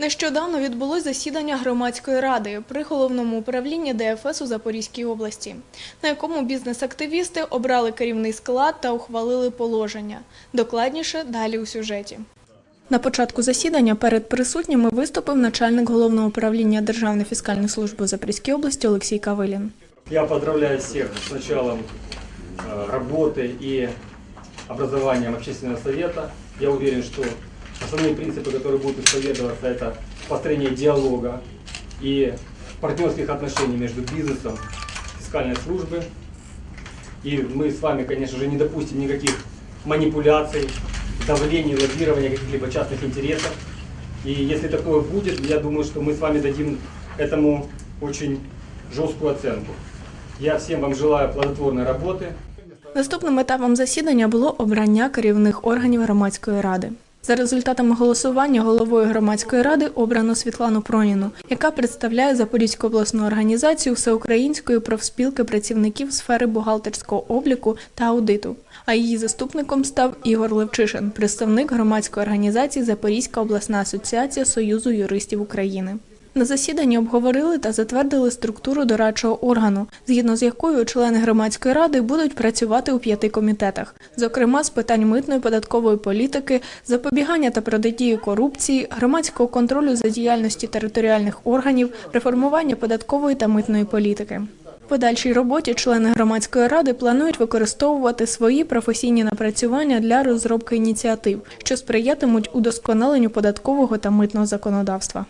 Нещодавно відбулось засідання громадської ради при головному управлінні ДФС у Запорізькій області, на якому бізнес-активісти обрали керівний склад та ухвалили положення. Докладніше далі у сюжеті. На початку засідання перед присутніми виступив начальник головного управління Державної фіскальної служби у Запорізькій області Олексій Кавилін. Я поздравляю всех с началом э, работы и образованием общественного совета. Я уверен, что основные принципы, которые будут исповедоваться, это построение диалога и партнерских отношений между бизнесом и фискальной службой. И мы с вами, конечно же, не допустим никаких манипуляций, давлений, лоббирования каких-либо частных интересов. И если такое будет, я думаю, что мы с вами дадим этому очень жесткую оценку. Я всем вам желаю плодотворной работы. Наступним етапом засідання було обрання керівних органів громадської ради. За результатами голосування головою громадської ради обрано Світлану Проніну, яка представляє Запорізьку обласну організацію Всеукраїнської профспілки працівників сфери бухгалтерського обліку та аудиту. А її заступником став Ігор Левчишин, представник громадської організації Запорізька обласна асоціація Союзу юристів України. На засіданні обговорили та затвердили структуру дорадчого органу, згідно з якою члени громадської ради будуть працювати у п'яти комітетах, зокрема з питань митної податкової політики, запобігання та протидії корупції, громадського контролю за діяльності територіальних органів, реформування податкової та митної політики. В подальшій роботі члени громадської ради планують використовувати свої професійні напрацювання для розробки ініціатив, що сприятимуть удосконаленню податкового та митного законодавства.